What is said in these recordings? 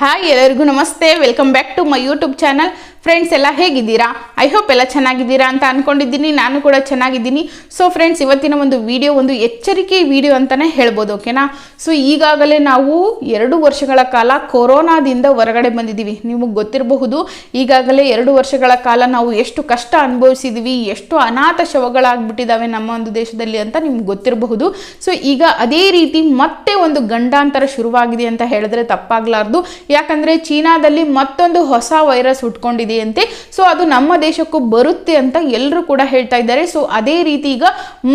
Hi ಎಲ್ಲರಿಗೂ ನಮಸ್ತೆ welcome back to my YouTube channel friends ಎಲ್ಲ ಹೇಗಿದ್ದೀರಾ? ಐ ಹೋಪ್ ಎಲ್ಲ ಚೆನ್ನಾಗಿದ್ದೀರಾ ಅಂತ ಅನ್ಕೊಂಡಿದ್ದೀನಿ. ನಾನು ಕೂಡ ಚೆನ್ನಾಗಿದ್ದೀನಿ. ಸೊ ಫ್ರೆಂಡ್ಸ್ ಇವತ್ತಿನ ಒಂದು ವಿಡಿಯೋ ಒಂದು ಎಚ್ಚರಿಕೆ ವಿಡಿಯೋ ಅಂತಲೇ ಹೇಳ್ಬೋದು ಓಕೆನಾ ಸೊ ಈಗಾಗಲೇ ನಾವು ಎರಡು ವರ್ಷಗಳ ಕಾಲ ಕೊರೋನಾದಿಂದ ಹೊರಗಡೆ ಬಂದಿದ್ದೀವಿ. ನಿಮಗೆ ಗೊತ್ತಿರಬಹುದು, ಈಗಾಗಲೇ ಎರಡು ವರ್ಷಗಳ ಕಾಲ ನಾವು ಎಷ್ಟು ಕಷ್ಟ ಅನುಭವಿಸಿದ್ದೀವಿ ಎಷ್ಟು ಅನಾಥ ಶವಗಳಾಗ್ಬಿಟ್ಟಿದ್ದಾವೆ ನಮ್ಮ ಒಂದು ದೇಶದಲ್ಲಿ ಅಂತ ನಿಮ್ಗೆ ಗೊತ್ತಿರಬಹುದು. ಸೊ ಈಗ ಅದೇ ರೀತಿ ಮತ್ತೆ ಒಂದು ಗಂಡಾಂತರ ಶುರುವಾಗಿದೆ ಅಂತ ಹೇಳಿದ್ರೆ ತಪ್ಪಾಗ್ಲಾರ್ದು. ಯಾಕಂದ್ರೆ ಚೀನಾದಲ್ಲಿ ಮತ್ತೊಂದು ಹೊಸ ವೈರಸ್ ಹುಟ್ಕೊಂಡಿದೆಯಂತೆ ಸೊ ಅದು ನಮ್ಮ ದೇಶಕ್ಕೂ ಬರುತ್ತೆ ಅಂತ ಎಲ್ಲರೂ ಕೂಡ ಹೇಳ್ತಾ ಇದ್ದಾರೆ. ಸೊ ಅದೇ ರೀತಿ ಈಗ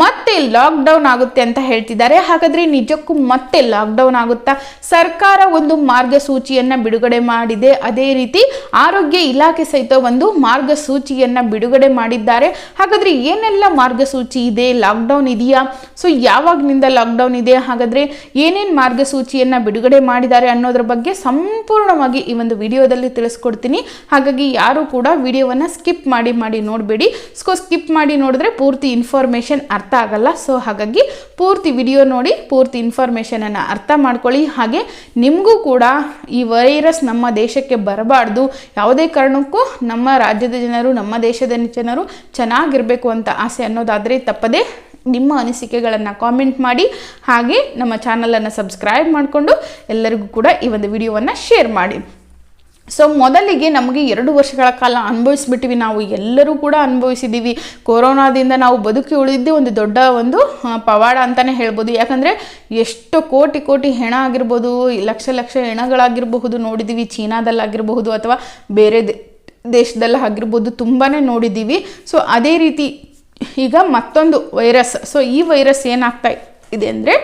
ಮತ್ತೆ ಲಾಕ್ಡೌನ್ ಆಗುತ್ತೆ ಅಂತ ಹೇಳ್ತಿದ್ದಾರೆ. ಹಾಗಾದ್ರೆ ನಿಜಕ್ಕೂ ಮತ್ತೆ ಲಾಕ್ಡೌನ್ ಆಗುತ್ತಾ? ಸರ್ಕಾರ ಒಂದು ಮಾರ್ಗಸೂಚಿಯನ್ನ ಬಿಡುಗಡೆ ಮಾಡಿದೆ. ಅದೇ ರೀತಿ ಆರೋಗ್ಯ ಇಲಾಖೆ ಸಹಿತ ಒಂದು ಮಾರ್ಗಸೂಚಿಯನ್ನ ಬಿಡುಗಡೆ ಮಾಡಿದ್ದಾರೆ. ಹಾಗಾದ್ರೆ ಏನೆಲ್ಲ ಮಾರ್ಗಸೂಚಿ ಇದೆ? ಲಾಕ್ಡೌನ್ ಇದೆಯಾ? ಸೊ ಯಾವಾಗ್ನಿಂದ ಲಾಕ್ಡೌನ್ ಇದೆ? ಹಾಗಾದ್ರೆ ಏನೇನು ಮಾರ್ಗಸೂಚಿಯನ್ನ ಬಿಡುಗಡೆ ಮಾಡಿದ್ದಾರೆ ಅನ್ನೋದ್ರ ಬಗ್ಗೆ ಸಂಪೂರ್ಣವಾಗಿ ಈ ಒಂದು ವಿಡಿಯೋದಲ್ಲಿ ತಿಳಿಸ್ಕೊಡ್ತೀನಿ. ಹಾಗಾಗಿ ಯಾರು ಕೂಡ ವಿಡಿಯೋವನ್ನು ಸ್ಕಿಪ್ ಮಾಡಿ ಮಾಡಿ ನೋಡಬೇಡಿ. ಸೊ ಸ್ಕಿಪ್ ಮಾಡಿ ನೋಡಿದ್ರೆ ಪೂರ್ತಿ ಇನ್ಫಾರ್ಮೇಷನ್ ಅರ್ಥ ಆಗಲ್ಲ. ಸೊ ಹಾಗಾಗಿ ಪೂರ್ತಿ ವಿಡಿಯೋ ನೋಡಿ, ಪೂರ್ತಿ ಇನ್ಫಾರ್ಮೇಷನನ್ನು ಅರ್ಥ ಮಾಡ್ಕೊಳ್ಳಿ. ಹಾಗೆ ನಿಮಗೂ ಕೂಡ ಈ ವೈರಸ್ ನಮ್ಮ ದೇಶಕ್ಕೆ ಬರಬಾರ್ದು. ಯಾವುದೇ ಕಾರಣಕ್ಕೂ ನಮ್ಮ ರಾಜ್ಯದ ಜನರು, ನಮ್ಮ ದೇಶದ ಜನರು ಚೆನ್ನಾಗಿರಬೇಕು ಅಂತ ಆಸೆ ಅನ್ನೋದಾದರೆ ತಪ್ಪದೆ ನಿಮ್ಮ ಅನಿಸಿಕೆಗಳನ್ನು ಕಾಮೆಂಟ್ ಮಾಡಿ. ಹಾಗೆ ನಮ್ಮ ಚಾನಲನ್ನು ಸಬ್ಸ್ಕ್ರೈಬ್ ಮಾಡಿಕೊಂಡು ಎಲ್ಲರಿಗೂ ಕೂಡ ಈ ಒಂದು ವಿಡಿಯೋವನ್ನು ಶೇರ್ ಮಾಡಿ. ಸೊ ಮೊದಲಿಗೆ ನಮಗೆ ಎರಡು ವರ್ಷಗಳ ಕಾಲ ಅನುಭವಿಸ್ಬಿಟ್ಟಿವಿ ನಾವು ಎಲ್ಲರೂ ಕೂಡ ಅನುಭವಿಸಿದ್ದೀವಿ ಕೊರೋನಾದಿಂದ ನಾವು ಬದುಕಿ ಉಳಿದಿದ್ದೇ ಒಂದು ದೊಡ್ಡ ಒಂದು ಪವಾಡ ಅಂತಲೇ ಹೇಳ್ಬೋದು. ಯಾಕಂದರೆ ಎಷ್ಟು ಕೋಟಿ ಕೋಟಿ ಹೆಣ ಆಗಿರ್ಬೋದು, ಲಕ್ಷ ಲಕ್ಷ ಹೆಣಗಳಾಗಿರಬಹುದು ನೋಡಿದ್ದೀವಿ ಚೀನಾದಲ್ಲಾಗಿರಬಹುದು ಅಥವಾ ಬೇರೆ ದೇಶದಲ್ಲಿ ಆಗಿರ್ಬೋದು ತುಂಬಾ ನೋಡಿದ್ದೀವಿ ಸೊ ಅದೇ ರೀತಿ ಈಗ ಮತ್ತೊಂದು ವೈರಸ್. ಸೊ ಈ ವೈರಸ್ ಏನಾಗ್ತಾ ಇದೆ ಅಂದರೆ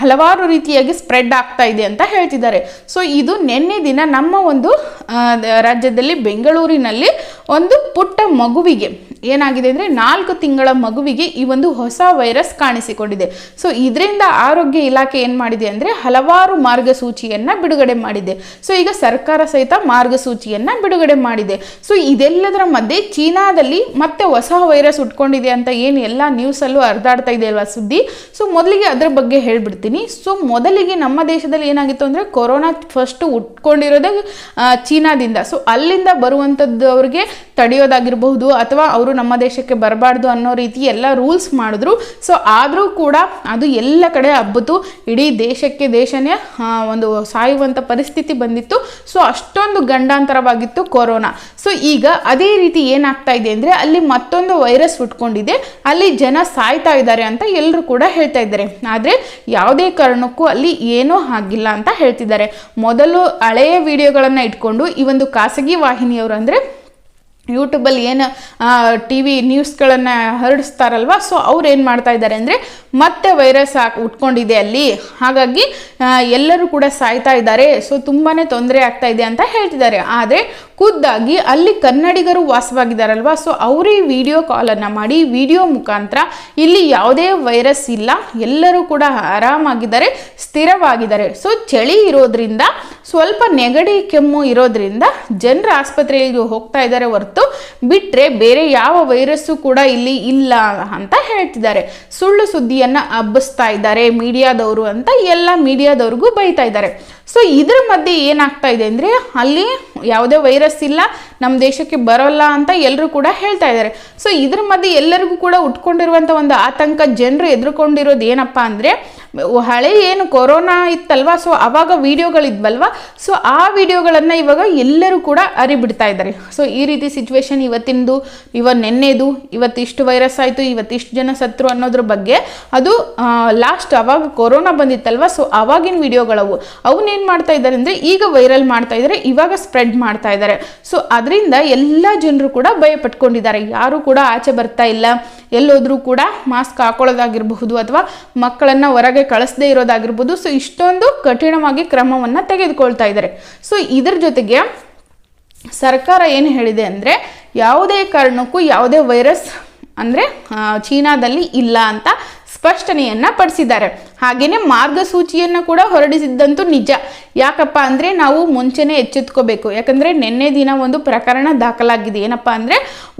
ಹಲವಾರು ರೀತಿಯಾಗಿ ಸ್ಪ್ರೆಡ್ ಆಗ್ತಾ ಇದೆ ಅಂತ ಹೇಳ್ತಿದ್ದಾರೆ. ಸೊ ಇದು ನಿನ್ನೆ ದಿನ ನಮ್ಮ ಒಂದು ರಾಜ್ಯದಲ್ಲಿ ಬೆಂಗಳೂರಿನಲ್ಲಿ ಒಂದು ಪುಟ್ಟ ಮಗುವಿಗೆ ಏನಾಗಿದೆ ಅಂದರೆ ನಾಲ್ಕು ತಿಂಗಳ ಮಗುವಿಗೆ ಈ ಒಂದು ಹೊಸ ವೈರಸ್ ಕಾಣಿಸಿಕೊಂಡಿದೆ. ಸೊ ಇದರಿಂದ ಆರೋಗ್ಯ ಇಲಾಖೆ ಏನು ಮಾಡಿದೆ ಅಂದರೆ ಹಲವಾರು ಮಾರ್ಗಸೂಚಿಯನ್ನು ಬಿಡುಗಡೆ ಮಾಡಿದೆ. ಸೊ ಈಗ ಸರ್ಕಾರ ಸಹಿತ ಮಾರ್ಗಸೂಚಿಯನ್ನು ಬಿಡುಗಡೆ ಮಾಡಿದೆ. ಸೊ ಇದೆಲ್ಲದರ ಮಧ್ಯೆ ಚೀನಾದಲ್ಲಿ ಮತ್ತೆ ಹೊಸ ವೈರಸ್ ಉಟ್ಕೊಂಡಿದೆ ಅಂತ ಏನು ಎಲ್ಲ ನ್ಯೂಸಲ್ಲೂ ಹರಿದಾಡ್ತಾ ಇದೆ ಅಲ್ವಾ ಸುದ್ದಿ? ಸೊ ಮೊದಲಿಗೆ ಅದರ ಬಗ್ಗೆ ಹೇಳ್ಬಿಡ್ತೀನಿ. ಸೊ ಮೊದಲಿಗೆ ನಮ್ಮ ದೇಶದಲ್ಲಿ ಏನಾಗಿತ್ತು ಅಂದರೆ ಕೊರೋನಾ ಫಸ್ಟ್ ಉಟ್ಕೊಂಡಿರೋದೇ ಚೀನಾದಿಂದ. ಸೊ ಅಲ್ಲಿಂದ ಬರುವಂಥದ್ದು ಅವ್ರಿಗೆ ತಡೆಯೋದಾಗಿರಬಹುದು ಅಥವಾ ಅವರು ನಮ್ಮ ದೇಶಕ್ಕೆ ಬರಬಾರ್ದು ಅನ್ನೋ ರೀತಿ ಎಲ್ಲ ರೂಲ್ಸ್ ಮಾಡಿದ್ರು. ಸೊ ಆದರೂ ಕೂಡ ಅದು ಎಲ್ಲ ಕಡೆ ಹಬ್ಬಿತು ಇಡೀ ದೇಶಕ್ಕೆ ದೇಶನೇ ಒಂದು ಸಾಯುವಂಥ ಪರಿಸ್ಥಿತಿ ಬಂದಿತ್ತು. ಸೊ ಅಷ್ಟೊಂದು ಗಂಡಾಂತರವಾಗಿತ್ತು ಕೊರೋನಾ. ಸೊ ಈಗ ಅದೇ ರೀತಿ ಏನಾಗ್ತಾ ಇದೆ ಅಂದರೆ ಅಲ್ಲಿ ಮತ್ತೊಂದು ವೈರಸ್ ಹುಟ್ಕೊಂಡಿದೆ. ಅಲ್ಲಿ ಜನ ಸಾಯ್ತಾ ಇದ್ದಾರೆ ಅಂತ ಎಲ್ಲರೂ ಕೂಡ ಹೇಳ್ತಾ ಇದ್ದಾರೆ. ಆದರೆ ಯಾವುದೇ ಕಾರಣಕ್ಕೂ ಅಲ್ಲಿ ಏನೂ ಆಗಿಲ್ಲ ಅಂತ ಹೇಳ್ತಿದ್ದಾರೆ. ಮೊದಲು ಹಳೆಯ ವಿಡಿಯೋಗಳನ್ನು ಇಟ್ಕೊಂಡು ಈ ಒಂದು ಖಾಸಗಿ ವಾಹಿನಿಯವರು ಅಂದರೆ ಯೂಟ್ಯೂಬಲ್ಲಿ ಏನು ಟಿ ವಿ ನ್ಯೂಸ್ಗಳನ್ನು ಹರಡಿಸ್ತಾರಲ್ವ? ಸೊ ಅವ್ರು ಏನು ಮಾಡ್ತಾ ಇದ್ದಾರೆ ಅಂದರೆ ಮತ್ತೆ ವೈರಸ್ ಹಾಕಿ ಉಟ್ಕೊಂಡಿದೆ ಅಲ್ಲಿ. ಹಾಗಾಗಿ ಎಲ್ಲರೂ ಕೂಡ ಸಾಯ್ತಾ ಇದ್ದಾರೆ. ಸೊ ತುಂಬಾ ತೊಂದರೆ ಆಗ್ತಾ ಇದೆ ಅಂತ ಹೇಳ್ತಿದ್ದಾರೆ. ಆದರೆ ಖುದ್ದಾಗಿ ಅಲ್ಲಿ ಕನ್ನಡಿಗರು ವಾಸವಾಗಿದ್ದಾರಲ್ವ? ಸೊ ಅವರೇ ವಿಡಿಯೋ ಕಾಲನ್ನು ಮಾಡಿ ವಿಡಿಯೋ ಮುಖಾಂತರ ಇಲ್ಲಿ ಯಾವುದೇ ವೈರಸ್ ಇಲ್ಲ, ಎಲ್ಲರೂ ಕೂಡ ಆರಾಮಾಗಿದ್ದಾರೆ, ಸ್ಥಿರವಾಗಿದ್ದಾರೆ. ಸೊ ಚಳಿ ಇರೋದ್ರಿಂದ, ಸ್ವಲ್ಪ ನೆಗಡಿ ಕೆಮ್ಮು ಇರೋದ್ರಿಂದ ಜನರ ಆಸ್ಪತ್ರೆಗೆ ಹೋಗ್ತಾ ಇದ್ದಾರೆ ಹೊರತು ಬಿಟ್ಟರೆ ಬೇರೆ ಯಾವ ವೈರಸ್ಸು ಕೂಡ ಇಲ್ಲಿ ಇಲ್ಲ ಅಂತ ಹೇಳ್ತಿದ್ದಾರೆ. ಸುಳ್ಳು ಸುದ್ದಿಯನ್ನು ಹಬ್ಬಿಸ್ತಾ ಇದ್ದಾರೆ ಮೀಡಿಯಾದವರು ಅಂತ ಎಲ್ಲ ಮೀಡಿಯಾದವ್ರಿಗೂ ಬೈತಾ ಇದ್ದಾರೆ. ಸೊ ಇದ್ರ ಮಧ್ಯೆ ಏನಾಗ್ತಾ ಇದೆ ಅಂದರೆ ಅಲ್ಲಿ ಯಾವುದೇ ವೈರಸ್ ಇಲ್ಲ ನಮ್ಮ ದೇಶಕ್ಕೆ ಬರೋಲ್ಲ ಅಂತ ಎಲ್ಲರೂ ಕೂಡ ಹೇಳ್ತಾ ಇದ್ದಾರೆ. ಸೊ ಇದ್ರ ಮಧ್ಯೆ ಎಲ್ಲರಿಗೂ ಕೂಡ ಉಟ್ಕೊಂಡಿರುವಂಥ ಒಂದು ಆತಂಕ ಜನರು ಎದುರುಕೊಂಡಿರೋದು ಏನಪ್ಪ ಅಂದರೆ, ಹಳೆ ಏನು ಕೊರೋನಾ ಇತ್ತಲ್ವ? ಸೊ ಅವಾಗ ವಿಡಿಯೋಗಳಿದ್ವಲ್ವ ಸೊ ಆ ವಿಡಿಯೋಗಳನ್ನು ಇವಾಗ ಎಲ್ಲರೂ ಕೂಡ ಅರಿಬಿಡ್ತಾ ಇದ್ದಾರೆ. ಸೊ ಈ ರೀತಿ ಸಿಚುವೇಶನ್ ಇವತ್ತಿಂದು, ಇವ ನೆನ್ನೆದು ಇವತ್ತಿಷ್ಟು ವೈರಸ್ ಆಯಿತು ಇವತ್ತಿಷ್ಟು ಜನ ಸತ್ರು ಅನ್ನೋದ್ರ ಬಗ್ಗೆ, ಅದು ಲಾಸ್ಟ್ ಅವಾಗ ಕೊರೋನಾ ಬಂದಿತ್ತಲ್ವ? ಸೊ ಅವಾಗಿನ ವಿಡಿಯೋಗಳವು ಅವನ್ನೇನು ಮಾಡ್ತಾ ಇದ್ದಾರೆ ಅಂದರೆ ಈಗ ವೈರಲ್ ಮಾಡ್ತಾ ಇದ್ದಾರೆ, ಇವಾಗ ಸ್ಪ್ರೆಡ್ ಮಾಡ್ತಾ ಇದ್ದಾರೆ. ಸೊ ಅದರಿಂದ ಎಲ್ಲ ಜನರು ಕೂಡ ಭಯ ಪಟ್ಕೊಂಡಿದ್ದಾರೆ. ಯಾರು ಕೂಡ ಆಚೆ ಬರ್ತಾ ಇಲ್ಲ. ಎಲ್ಲೋದ್ರೂ ಕೂಡ ಮಾಸ್ಕ್ ಹಾಕೊಳ್ಳೋದಾಗಿರಬಹುದು ಅಥವಾ ಮಕ್ಕಳನ್ನ ಹೊರಗೆ ಕಳಿಸದೇ ಇರೋದಾಗಿರ್ಬೋದು ಸೊ ಇಷ್ಟೊಂದು ಕಠಿಣವಾಗಿ ಕ್ರಮವನ್ನು ತೆಗೆದುಕೊಳ್ತಾ ಇದ್ದಾರೆ. ಸೊ ಇದ್ರ ಜೊತೆಗೆ ಸರ್ಕಾರ ಏನು ಹೇಳಿದೆ ಅಂದರೆ, ಯಾವುದೇ ಕಾರಣಕ್ಕೂ ಯಾವುದೇ ವೈರಸ್ ಅಂದರೆ ಚೀನಾದಲ್ಲಿ ಇಲ್ಲ ಅಂತ ಸ್ಪಷ್ಟನೆಯನ್ನು ಪಡಿಸಿದ್ದಾರೆ. ಹಾಗೆಯೇ ಮಾರ್ಗಸೂಚಿಯನ್ನು ಕೂಡ ಹೊರಡಿಸಿದ್ದಂತೂ ನಿಜ. ಯಾಕಪ್ಪ ಅಂದರೆ ನಾವು ಮುಂಚೆನೇ ಎಚ್ಚೆತ್ಕೋಬೇಕು. ಯಾಕಂದರೆ ನಿನ್ನೆ ದಿನ ಒಂದು ಪ್ರಕರಣ ದಾಖಲಾಗಿದೆ. ಏನಪ್ಪ ಅಂದರೆ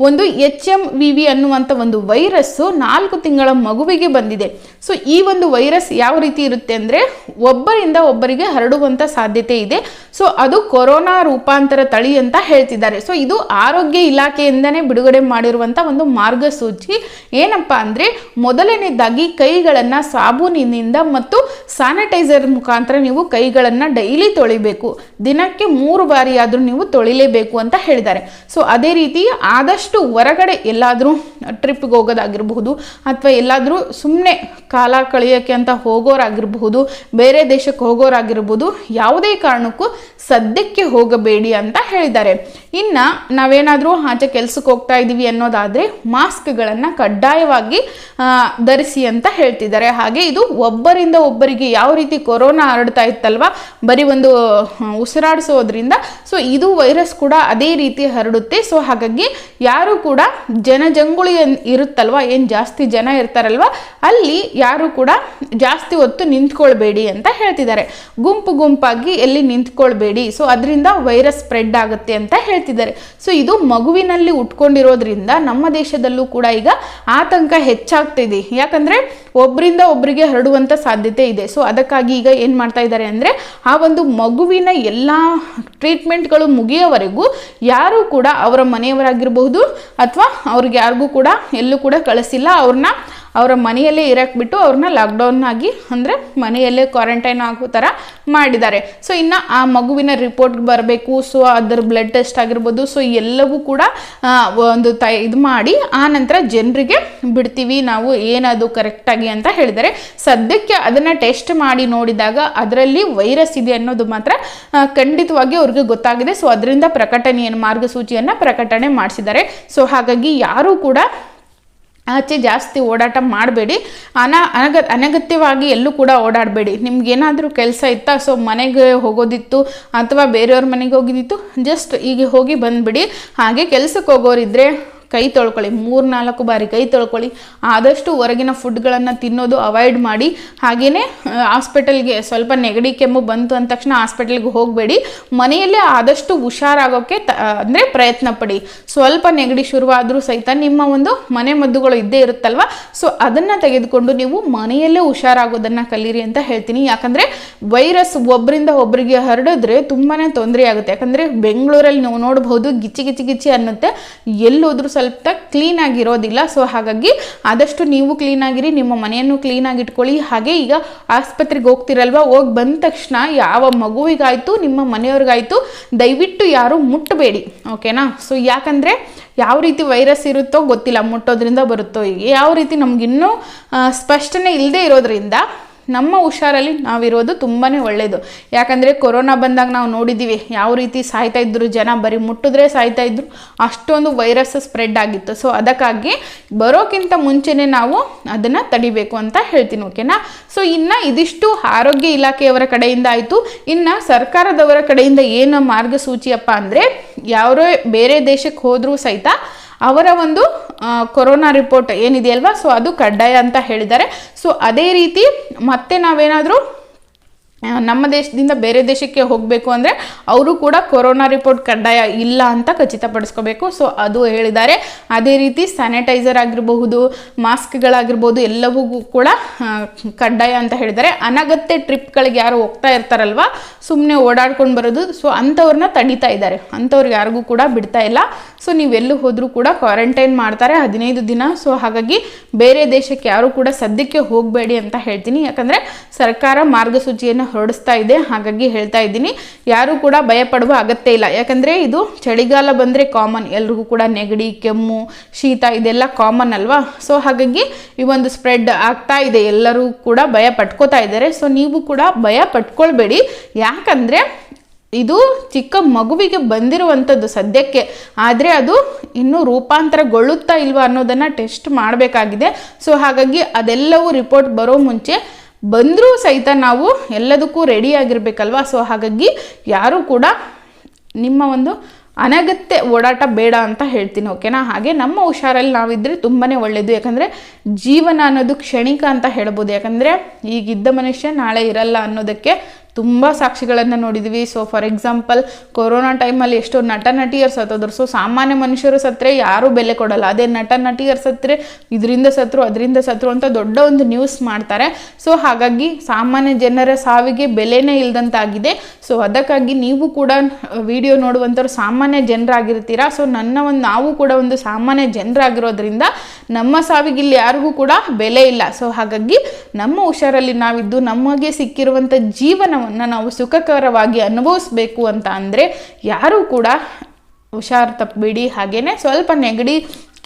ಒಂದು ಎಚ್ ಎಂ ವಿ ವಿ ಅನ್ನುವಂಥ ಒಂದು ವೈರಸ್ಸು ನಾಲ್ಕು ತಿಂಗಳ ಮಗುವಿಗೆ ಬಂದಿದೆ. ಸೊ ಈ ಒಂದು ವೈರಸ್ ಯಾವ ರೀತಿ ಇರುತ್ತೆ ಅಂದರೆ ಒಬ್ಬರಿಂದ ಒಬ್ಬರಿಗೆ ಹರಡುವಂಥ ಸಾಧ್ಯತೆ ಇದೆ. ಸೊ ಅದು ಕೊರೋನಾ ರೂಪಾಂತರ ತಳಿ ಅಂತ ಹೇಳ್ತಿದ್ದಾರೆ. ಸೊ ಇದು ಆರೋಗ್ಯ ಇಲಾಖೆಯಿಂದನೇ ಬಿಡುಗಡೆ ಮಾಡಿರುವಂಥ ಒಂದು ಮಾರ್ಗಸೂಚಿ. ಏನಪ್ಪ ಅಂದರೆ ಮೊದಲನೇದಾಗಿ ಕೈಗಳನ್ನು ಸಾಬೂನಿನಿಂದ ಮತ್ತು ಸ್ಯಾನಿಟೈಸರ್ ಮುಖಾಂತರ ನೀವು ಕೈಗಳನ್ನು ಡೈಲಿ ತೊಳಿಬೇಕು. ದಿನಕ್ಕೆ ಮೂರು ಬಾರಿ ಆದರೂ ನೀವು ತೊಳಿಲೇಬೇಕು ಅಂತ ಹೇಳಿದ್ದಾರೆ. ಸೊ ಅದೇ ರೀತಿ ಆದಷ್ಟು ಹೊರಗಡೆ ಎಲ್ಲಾದರೂ ಟ್ರಿಪ್ಗೆ ಹೋಗೋದಾಗಿರಬಹುದು ಅಥವಾ ಎಲ್ಲಾದರೂ ಸುಮ್ಮನೆ ಕಾಲ ಕಳೆಯೋಕ್ಕೆ ಅಂತ ಹೋಗೋರಾಗಿರಬಹುದು, ಬೇರೆ ದೇಶಕ್ಕೆ ಹೋಗೋರಾಗಿರ್ಬೋದು ಯಾವುದೇ ಕಾರಣಕ್ಕೂ ಸದ್ಯಕ್ಕೆ ಹೋಗಬೇಡಿ ಅಂತ ಹೇಳಿದ್ದಾರೆ. ಇನ್ನು ನಾವೇನಾದರೂ ಆಚೆ ಕೆಲಸಕ್ಕೆ ಹೋಗ್ತಾ ಇದ್ದೀವಿ ಅನ್ನೋದಾದರೆ ಮಾಸ್ಕ್ಗಳನ್ನು ಕಡ್ಡಾಯವಾಗಿ ಧರಿಸಿ ಅಂತ ಹೇಳ್ತಿದ್ದಾರೆ. ಹಾಗೆ ಇದು ಒಬ್ಬರಿಂದ ಒಬ್ಬರಿಗೆ ಯಾವ ರೀತಿ ಕೊರೋನಾ ಹರಡ್ತಾ ಇತ್ತಲ್ವ? ಬರೀ ಒಂದು ಉಸಿರಾಡಿಸೋದ್ರಿಂದ. ಸೊ ಇದು ವೈರಸ್ ಕೂಡ ಅದೇ ರೀತಿ ಹರಡುತ್ತೆ. ಸೊ ಹಾಗಾಗಿ ಯಾರು ಕೂಡ ಜನಜಂಗುಳಿ ಜಂಗುಳಿ ಇರುತ್ತಲ್ವ? ಏನು ಜಾಸ್ತಿ ಜನ ಇರ್ತಾರಲ್ವ? ಅಲ್ಲಿ ಯಾರು ಕೂಡ ಜಾಸ್ತಿ ಹೊತ್ತು ನಿಂತ್ಕೊಳ್ಬೇಡಿ ಅಂತ ಹೇಳ್ತಿದ್ದಾರೆ. ಗುಂಪು ಗುಂಪಾಗಿ ಎಲ್ಲಿ ನಿಂತ್ಕೊಳ್ಬೇಡಿ. ಸೊ ಅದರಿಂದ ವೈರಸ್ ಸ್ಪ್ರೆಡ್ ಆಗುತ್ತೆ ಅಂತ ಹೇಳ್ತಿದ್ದಾರೆ. ಸೊ ಇದು ಮಗುವಿನಲ್ಲಿ ಉಟ್ಕೊಂಡಿರೋದ್ರಿಂದ ನಮ್ಮ ದೇಶದಲ್ಲೂ ಕೂಡ ಈಗ ಆತಂಕ ಹೆಚ್ಚಾಗ್ತಿದೆ. ಯಾಕಂದ್ರೆ ಒಬ್ಬರಿಂದ ಒಬ್ಬರಿಗೆ ಹರಡುವಂಥ ಸಾಧ್ಯತೆ ಇದೆ. ಸೊ ಅದಕ್ಕಾಗಿ ಈಗ ಏನು ಮಾಡ್ತಾ ಇದ್ದಾರೆ ಅಂದರೆ, ಆ ಒಂದು ಮಗುವಿನ ಎಲ್ಲ ಟ್ರೀಟ್ಮೆಂಟ್ಗಳು ಮುಗಿಯೋವರೆಗೂ ಯಾರೂ ಕೂಡ ಅವರ ಮನೆಯವರಾಗಿರಬಹುದು, ಅಥವಾ ಅವ್ರಿಗೆ ಯಾರಿಗೂ ಕೂಡ ಎಲ್ಲೂ ಕೂಡ ಕಳಿಸಿಲ್ಲ, ಅವ್ರನ್ನ ಅವರ ಮನೆಯಲ್ಲೇ ಇರಕ್ಕೆ ಬಿಟ್ಟು ಅವ್ರನ್ನ ಲಾಕ್ಡೌನ್ ಆಗಿ ಅಂದರೆ ಮನೆಯಲ್ಲೇ ಕ್ವಾರಂಟೈನ್ ಆಗೋ ಥರ ಮಾಡಿದ್ದಾರೆ. ಸೊ ಇನ್ನು ಆ ಮಗುವಿನ ರಿಪೋರ್ಟ್ ಬರಬೇಕು. ಸೊ ಅದರ ಬ್ಲಡ್ ಟೆಸ್ಟ್ ಆಗಿರ್ಬೋದು. ಸೊ ಎಲ್ಲವೂ ಕೂಡ ಒಂದು ತ, ಇದು ಮಾಡಿ ಆ ನಂತರ ಜನರಿಗೆ ಬಿಡ್ತೀವಿ. ನಾವು ಏನದು ಕರೆಕ್ಟಾಗಿ ಅಂತ ಹೇಳಿದ್ದಾರೆ. ಸದ್ಯಕ್ಕೆ ಅದನ್ನು ಟೆಸ್ಟ್ ಮಾಡಿ ನೋಡಿದಾಗ ಅದರಲ್ಲಿ ವೈರಸ್ ಇದೆ ಅನ್ನೋದು ಮಾತ್ರ ಖಂಡಿತವಾಗಿ ಅವ್ರಿಗೆ ಗೊತ್ತಾಗಿದೆ. ಸೊ ಅದರಿಂದ ಪ್ರಕಟಣೆಯನ್ನು, ಮಾರ್ಗಸೂಚಿಯನ್ನು ಪ್ರಕಟಣೆ ಮಾಡಿಸಿದ್ದಾರೆ. ಸೊ ಹಾಗಾಗಿ ಯಾರೂ ಕೂಡ ಆಚೆ ಜಾಸ್ತಿ ಓಡಾಟ ಮಾಡಬೇಡಿ. ಅನ ಅನಗ ಅನಗತ್ಯವಾಗಿ ಎಲ್ಲೂ ಕೂಡ ಓಡಾಡಬೇಡಿ. ನಿಮ್ಗೇನಾದರೂ ಕೆಲಸ ಇತ್ತಾ? ಸೊ ಮನೆಗೆ ಹೋಗೋದಿತ್ತು ಅಥವಾ ಬೇರೆಯವ್ರ ಮನೆಗೆ ಹೋಗಿದ್ದಿತ್ತು? ಜಸ್ಟ್ ಈಗ ಹೋಗಿ ಬಂದುಬಿಡಿ. ಹಾಗೆ ಕೆಲಸಕ್ಕೆ ಹೋಗೋರಿದ್ರೆ ಕೈ ತೊಳ್ಕೊಳ್ಳಿ. ಮೂರು ನಾಲ್ಕು ಬಾರಿ ಕೈ ತೊಳ್ಕೊಳ್ಳಿ. ಆದಷ್ಟು ಹೊರಗಿನ ಫುಡ್ಗಳನ್ನು ತಿನ್ನೋದು ಅವಾಯ್ಡ್ ಮಾಡಿ. ಹಾಗೆಯೇ ಹಾಸ್ಪಿಟಲ್ಗೆ ಸ್ವಲ್ಪ ನೆಗಡಿ ಕೆಮ್ಮು ಬಂತು ಅಂದ ತಕ್ಷಣ ಹಾಸ್ಪಿಟಲ್ಗೆ ಹೋಗಬೇಡಿ. ಮನೆಯಲ್ಲೇ ಆದಷ್ಟು ಹುಷಾರಾಗೋಕ್ಕೆ ತ ಅಂದರೆ ಪ್ರಯತ್ನ ಪಡಿ. ಸ್ವಲ್ಪ ನೆಗಡಿ ಶುರುವಾದರೂ ಸಹಿತ ನಿಮ್ಮ ಒಂದು ಮನೆ ಮದ್ದುಗಳು ಇದ್ದೇ ಇರುತ್ತಲ್ವ? ಸೊ ಅದನ್ನು ತೆಗೆದುಕೊಂಡು ನೀವು ಮನೆಯಲ್ಲೇ ಹುಷಾರಾಗೋದನ್ನು ಕಲೀರಿ ಅಂತ ಹೇಳ್ತೀನಿ. ಯಾಕಂದರೆ ವೈರಸ್ ಒಬ್ಬರಿಂದ ಒಬ್ಬರಿಗೆ ಹರಡಿದ್ರೆ ತುಂಬಾ ತೊಂದರೆ ಆಗುತ್ತೆ. ಯಾಕಂದರೆ ಬೆಂಗಳೂರಲ್ಲಿ ನೀವು ನೋಡಬಹುದು ಗಿಚ್ಚಿ ಗಿಚ್ಚಿ ಗಿಚ್ಚಿ ಅನ್ನುತ್ತೆ. ಎಲ್ಲೋದ್ರೂ ಸ್ವಲ್ಪ ಕ್ಲೀನ್ ಆಗಿರೋದಿಲ್ಲ. ಸೊ ಹಾಗಾಗಿ ಆದಷ್ಟು ನೀವು ಕ್ಲೀನ್ ಆಗಿರಿ, ನಿಮ್ಮ ಮನೆಯನ್ನು ಕ್ಲೀನಾಗಿ ಇಟ್ಕೊಳ್ಳಿ ಹಾಗೆ ಈಗ ಆಸ್ಪತ್ರೆಗೆ ಹೋಗ್ತಿರಲ್ವಾ? ಹೋಗಿ ಬಂದ ತಕ್ಷಣ ಯಾವ ಮಗುವಿಗಾಯ್ತು, ನಿಮ್ಮ ಮನೆಯವ್ರಿಗಾಯಿತು, ದಯವಿಟ್ಟು ಯಾರು ಮುಟ್ಟಬೇಡಿ ಓಕೆನಾ ಸೊ ಯಾಕಂದರೆ ಯಾವ ರೀತಿ ವೈರಸ್ ಇರುತ್ತೋ ಗೊತ್ತಿಲ್ಲ, ಮುಟ್ಟೋದ್ರಿಂದ ಬರುತ್ತೋ ಯಾವ ರೀತಿ ನಮಗಿನ್ನೂ ಸ್ಪಷ್ಟನೆ ಇಲ್ಲದೆ ಇರೋದ್ರಿಂದ ನಮ್ಮ ಹುಷಾರಲ್ಲಿ ನಾವಿರೋದು ತುಂಬಾ ಒಳ್ಳೆಯದು ಯಾಕಂದರೆ ಕೊರೋನಾ ಬಂದಾಗ ನಾವು ನೋಡಿದ್ದೀವಿ ಯಾವ ರೀತಿ ಸಾಯ್ತಾ ಇದ್ರು ಜನ, ಬರೀ ಮುಟ್ಟಿದ್ರೆ ಸಾಯ್ತಾ ಇದ್ರು, ಅಷ್ಟೊಂದು ವೈರಸ್ ಸ್ಪ್ರೆಡ್ ಆಗಿತ್ತು. ಸೊ ಅದಕ್ಕಾಗಿ ಬರೋಕ್ಕಿಂತ ಮುಂಚೆನೇ ನಾವು ಅದನ್ನು ತಡಿಬೇಕು ಅಂತ ಹೇಳ್ತೀನಿ ಓಕೆನಾ ಸೊ ಇನ್ನು ಇದಿಷ್ಟು ಆರೋಗ್ಯ ಇಲಾಖೆಯವರ ಕಡೆಯಿಂದ ಆಯಿತು. ಇನ್ನು ಸರ್ಕಾರದವರ ಕಡೆಯಿಂದ ಏನು ಮಾರ್ಗಸೂಚಿಯಪ್ಪ ಅಂದರೆ, ಯಾರೇ ಬೇರೆ ದೇಶಕ್ಕೆ ಹೋದರೂ ಸಹಿತ ಅವರ ಒಂದು ಕೊರೋನಾ ರಿಪೋರ್ಟ್ ಏನಿದೆಯಲ್ವಾ? ಸೊ ಅದು ಕಡ್ಡಾಯ ಅಂತ ಹೇಳಿದ್ದಾರೆ. ಸೊ ಅದೇ ರೀತಿ ಮತ್ತೆ ನಾವೇನಾದರೂ ನಮ್ಮ ದೇಶದಿಂದ ಬೇರೆ ದೇಶಕ್ಕೆ ಹೋಗಬೇಕು ಅಂದರೆ ಅವರು ಕೂಡ ಕೊರೋನಾ ರಿಪೋರ್ಟ್ ಕಡ್ಡಾಯ ಇಲ್ಲ ಅಂತ ಖಚಿತಪಡಿಸ್ಕೋಬೇಕು. ಸೊ ಅದು ಹೇಳಿದ್ದಾರೆ. ಅದೇ ರೀತಿ ಸ್ಯಾನಿಟೈಸರ್ ಆಗಿರಬಹುದು ಮಾಸ್ಕ್ಗಳಾಗಿರ್ಬೋದು ಎಲ್ಲವೂ ಕೂಡ ಕಡ್ಡಾಯ ಅಂತ ಹೇಳಿದ್ದಾರೆ. ಅನಗತ್ಯ ಟ್ರಿಪ್ಗಳಿಗೆ ಯಾರು ಹೋಗ್ತಾ ಇರ್ತಾರಲ್ವ ಸುಮ್ಮನೆ ಓಡಾಡ್ಕೊಂಡು ಬರೋದು. ಸೊ ಅಂಥವ್ರನ್ನ ತಡಿತಾ ಇದ್ದಾರೆ. ಅಂಥವ್ರಿಗೆ ಯಾರಿಗೂ ಕೂಡ ಬಿಡ್ತಾ ಇಲ್ಲ. ಸೊ ನೀವೆಲ್ಲೂ ಹೋದರೂ ಕೂಡ ಕ್ವಾರಂಟೈನ್ ಮಾಡ್ತಾರೆ ಹದಿನೈದು ದಿನ. ಸೊ ಹಾಗಾಗಿ ಬೇರೆ ದೇಶಕ್ಕೆ ಯಾರು ಕೂಡ ಸದ್ಯಕ್ಕೆ ಹೋಗಬೇಡಿ ಅಂತ ಹೇಳ್ತೀನಿ. ಯಾಕಂದರೆ ಸರ್ಕಾರ ಮಾರ್ಗಸೂಚಿಯನ್ನು ಹೊರಡಿಸ್ತಾ ಇದೆ. ಹಾಗಾಗಿ ಹೇಳ್ತಾ ಇದ್ದೀನಿ, ಯಾರು ಕೂಡ ಭಯ ಪಡುವ ಅಗತ್ಯ ಇಲ್ಲ. ಯಾಕಂದರೆ ಇದು ಚಳಿಗಾಲ ಬಂದರೆ ಕಾಮನ್ ಎಲ್ರಿಗೂ ಕೂಡ ನೆಗಡಿ, ಕೆಮ್ಮು, ಶೀತ ಇದೆಲ್ಲ ಕಾಮನ್ ಅಲ್ವಾ? ಸೊ ಹಾಗಾಗಿ ಈ ಒಂದು ಸ್ಪ್ರೆಡ್ ಆಗ್ತಾ ಇದೆ. ಎಲ್ಲರೂ ಕೂಡ ಭಯ ಪಟ್ಕೋತಾ ಇದ್ದಾರೆ. ಸೊ ನೀವು ಕೂಡ ಭಯ ಪಟ್ಕೊಳ್ಬೇಡಿ. ಯಾಕಂದರೆ ಇದು ಚಿಕ್ಕ ಮಗುವಿಗೆ ಬಂದಿರುವಂಥದ್ದು ಸದ್ಯಕ್ಕೆ. ಆದರೆ ಅದು ಇನ್ನೂ ರೂಪಾಂತರಗೊಳ್ಳುತ್ತಾ ಇಲ್ವಾ ಅನ್ನೋದನ್ನು ಟೆಸ್ಟ್ ಮಾಡಬೇಕಾಗಿದೆ. ಸೊ ಹಾಗಾಗಿ ಅದೆಲ್ಲವೂ ರಿಪೋರ್ಟ್ ಬರೋ ಮುಂಚೆ ಬಂದರೂ ಸಹಿತ ನಾವು ಎಲ್ಲದಕ್ಕೂ ರೆಡಿ ಆಗಿರಬೇಕಲ್ವಾ? ಸೊ ಹಾಗಾಗಿ ಯಾರೂ ಕೂಡ ನಿಮ್ಮ ಒಂದು ಅನಗತ್ಯ ಓಡಾಟ ಬೇಡ ಅಂತ ಹೇಳ್ತೀನಿ ಓಕೆನಾ ಹಾಗೆ ನಮ್ಮ ಹುಷಾರಲ್ಲಿ ನಾವಿದ್ದರೆ ತುಂಬಾ ಒಳ್ಳೆಯದು ಯಾಕಂದರೆ ಜೀವನ ಅನ್ನೋದು ಕ್ಷಣಿಕ ಅಂತ ಹೇಳ್ಬೋದು. ಯಾಕಂದರೆ ಈಗಿದ್ದ ಮನುಷ್ಯ ನಾಳೆ ಇರಲ್ಲ ಅನ್ನೋದಕ್ಕೆ ತುಂಬ ಸಾಕ್ಷಿಗಳನ್ನು ನೋಡಿದ್ವಿ. ಸೊ ಫಾರ್ ಎಕ್ಸಾಂಪಲ್ ಕೊರೋನಾ ಟೈಮಲ್ಲಿ ಎಷ್ಟೋ ನಟ ನಟಿಯರು ಸತ್ತೋದ್ರು. ಸೊ ಸಾಮಾನ್ಯ ಮನುಷ್ಯರು ಸತ್ತರೆ ಯಾರೂ ಬೆಲೆ ಕೊಡಲ್ಲ. ಅದೇ ನಟ ನಟಿಯರು ಸತ್ತರೆ ಇದರಿಂದ ಸತ್ರು, ಅದರಿಂದ ಸತ್ರು ಅಂತ ದೊಡ್ಡ ಒಂದು ನ್ಯೂಸ್ ಮಾಡ್ತಾರೆ. ಸೊ ಹಾಗಾಗಿ ಸಾಮಾನ್ಯ ಜನರ ಸಾವಿಗೆ ಬೆಲೆನೇ ಇಲ್ದಂತಾಗಿದೆ. ಸೊ ಅದಕ್ಕಾಗಿ ನೀವು ಕೂಡ ವಿಡಿಯೋ ನೋಡುವಂಥವ್ರು ಸಾಮಾನ್ಯ ಜನರಾಗಿರ್ತೀರಾ? ಸೊ ನನ್ನ ಒಂದು, ನಾವು ಕೂಡ ಒಂದು ಸಾಮಾನ್ಯ ಜನರಾಗಿರೋದ್ರಿಂದ ನಮ್ಮ ಸಾವಿಗೆ ಇಲ್ಲಿ ಯಾರಿಗೂ ಕೂಡ ಬೆಲೆ ಇಲ್ಲ. ಸೊ ಹಾಗಾಗಿ ನಮ್ಮ ಹುಷಾರಲ್ಲಿ ನಾವಿದ್ದು ನಮಗೆ ಸಿಕ್ಕಿರುವಂಥ ಜೀವನವನ್ನು ನಾವು ಸುಖಕರವಾಗಿ ಅನುಭವಿಸ್ಬೇಕು ಅಂತ ಅಂದರೆ ಯಾರೂ ಕೂಡ ಹುಷಾರು ತಪ್ಪಬೇಡಿ. ಹಾಗೆಯೇ ಸ್ವಲ್ಪ ನೆಗಡಿ,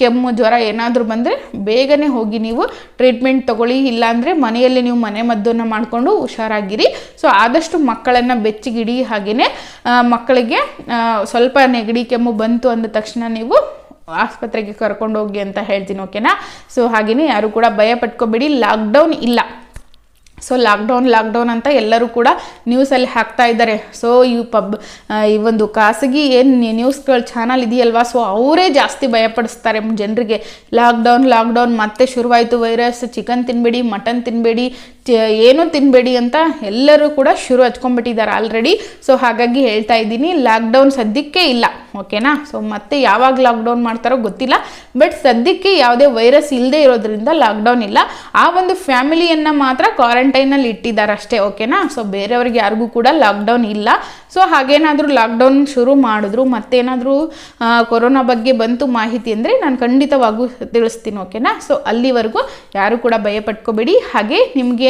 ಕೆಮ್ಮು, ಜ್ವರ ಏನಾದರೂ ಬಂದರೆ ಬೇಗನೆ ಹೋಗಿ ನೀವು ಟ್ರೀಟ್ಮೆಂಟ್ ತಗೊಳ್ಳಿ. ಇಲ್ಲಾಂದರೆ ಮನೆಯಲ್ಲಿ ನೀವು ಮನೆ ಮದ್ದನ್ನು ಮಾಡಿಕೊಂಡು ಹುಷಾರಾಗಿರಿ. ಸೊ ಆದಷ್ಟು ಮಕ್ಕಳನ್ನು ಬೆಚ್ಚಗಿಡಿ. ಹಾಗೆಯೇ ಮಕ್ಕಳಿಗೆ ಸ್ವಲ್ಪ ನೆಗಡಿ, ಕೆಮ್ಮು ಬಂತು ಅಂದ ತಕ್ಷಣ ನೀವು ಆಸ್ಪತ್ರೆಗೆ ಕರ್ಕೊಂಡು ಹೋಗಿ ಅಂತ ಹೇಳ್ತೀನಿ ಓಕೆನಾ ಸೊ ಹಾಗೆಯೇ ಯಾರು ಕೂಡ ಭಯ ಪಟ್ಕೋಬೇಡಿ. ಲಾಕ್ಡೌನ್ ಇಲ್ಲ. ಸೊ ಲಾಕ್ಡೌನ್ ಲಾಕ್ಡೌನ್ ಅಂತ ಎಲ್ಲರೂ ಕೂಡ ನ್ಯೂಸಲ್ಲಿ ಹಾಕ್ತಾ ಇದ್ದಾರೆ. ಸೊ ಈ ಪಬ್ ಈ ಒಂದು ಖಾಸಗಿ ಏನು ನ್ಯೂಸ್ಗಳು ಚಾನಲ್ ಇದೆಯಲ್ವಾ? ಸೊ ಅವರೇ ಜಾಸ್ತಿ ಭಯಪಡಿಸ್ತಾರೆ ಜನರಿಗೆ. ಲಾಕ್ಡೌನ್ ಲಾಕ್ಡೌನ್ ಮತ್ತೆ ಶುರುವಾಯಿತು ವೈರಸ್ ಚಿಕನ್ ತಿನ್ನಬೇಡಿ ಮಟನ್ ತಿನ್ನಬೇಡಿ ಏನೂ ತಿನ್ನಬೇಡಿ ಅಂತ ಎಲ್ಲರೂ ಕೂಡ ಶುರು ಹಚ್ಕೊಂಡ್ಬಿಟ್ಟಿದ್ದಾರೆ ಆಲ್ರೆಡಿ ಸೊ ಹಾಗಾಗಿ ಹೇಳ್ತಾ ಇದ್ದೀನಿ ಲಾಕ್ಡೌನ್ ಸದ್ಯಕ್ಕೆ ಇಲ್ಲ ಓಕೆನಾ ಸೊ ಮತ್ತೆ ಯಾವಾಗ ಲಾಕ್ಡೌನ್ ಮಾಡ್ತಾರೋ ಗೊತ್ತಿಲ್ಲ ಬಟ್ ಸದ್ಯಕ್ಕೆ ಯಾವುದೇ ವೈರಸ್ ಇಲ್ಲದೆ ಇರೋದ್ರಿಂದ ಲಾಕ್ಡೌನ್ ಇಲ್ಲ. ಆ ಒಂದು ಫ್ಯಾಮಿಲಿಯನ್ನು ಮಾತ್ರ ಕ್ವಾರಂಟೈನಲ್ಲಿ ಇಟ್ಟಿದ್ದಾರೆ ಅಷ್ಟೇ ಓಕೆನಾ ಸೊ ಬೇರೆಯವ್ರಿಗೆ ಯಾರಿಗೂ ಕೂಡ ಲಾಕ್ಡೌನ್ ಇಲ್ಲ. ಸೊ ಹಾಗೇನಾದರೂ ಲಾಕ್ಡೌನ್ ಶುರು ಮಾಡಿದ್ರು, ಮತ್ತೇನಾದರೂ ಕೊರೋನಾ ಬಗ್ಗೆ ಬಂತು ಮಾಹಿತಿ ಅಂದರೆ ನಾನು ಖಂಡಿತವಾಗೂ ತಿಳಿಸ್ತೀನಿ ಓಕೆನಾ ಸೊ ಅಲ್ಲಿವರೆಗೂ ಯಾರು ಕೂಡ ಭಯ ಪಟ್ಕೋಬೇಡಿ ಹಾಗೆ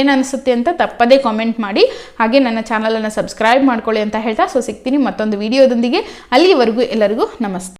ನಿಮ್ಗೇನು ಅನಿಸುತ್ತೆ ಅಂತ ತಪ್ಪದೇ ಕಾಮೆಂಟ್ ಮಾಡಿ. ಹಾಗೆ ನನ್ನ ಚಾನಲನ್ನು ಸಬ್ಸ್ಕ್ರೈಬ್ ಮಾಡ್ಕೊಳ್ಳಿ ಅಂತ ಹೇಳ್ತಾ. ಸೊ ಸಿಗ್ತೀನಿ ಮತ್ತೊಂದು ವಿಡಿಯೋದೊಂದಿಗೆ ಅಲ್ಲಿವರೆಗೂ ಎಲ್ಲರಿಗೂ ನಮಸ್ತೆ.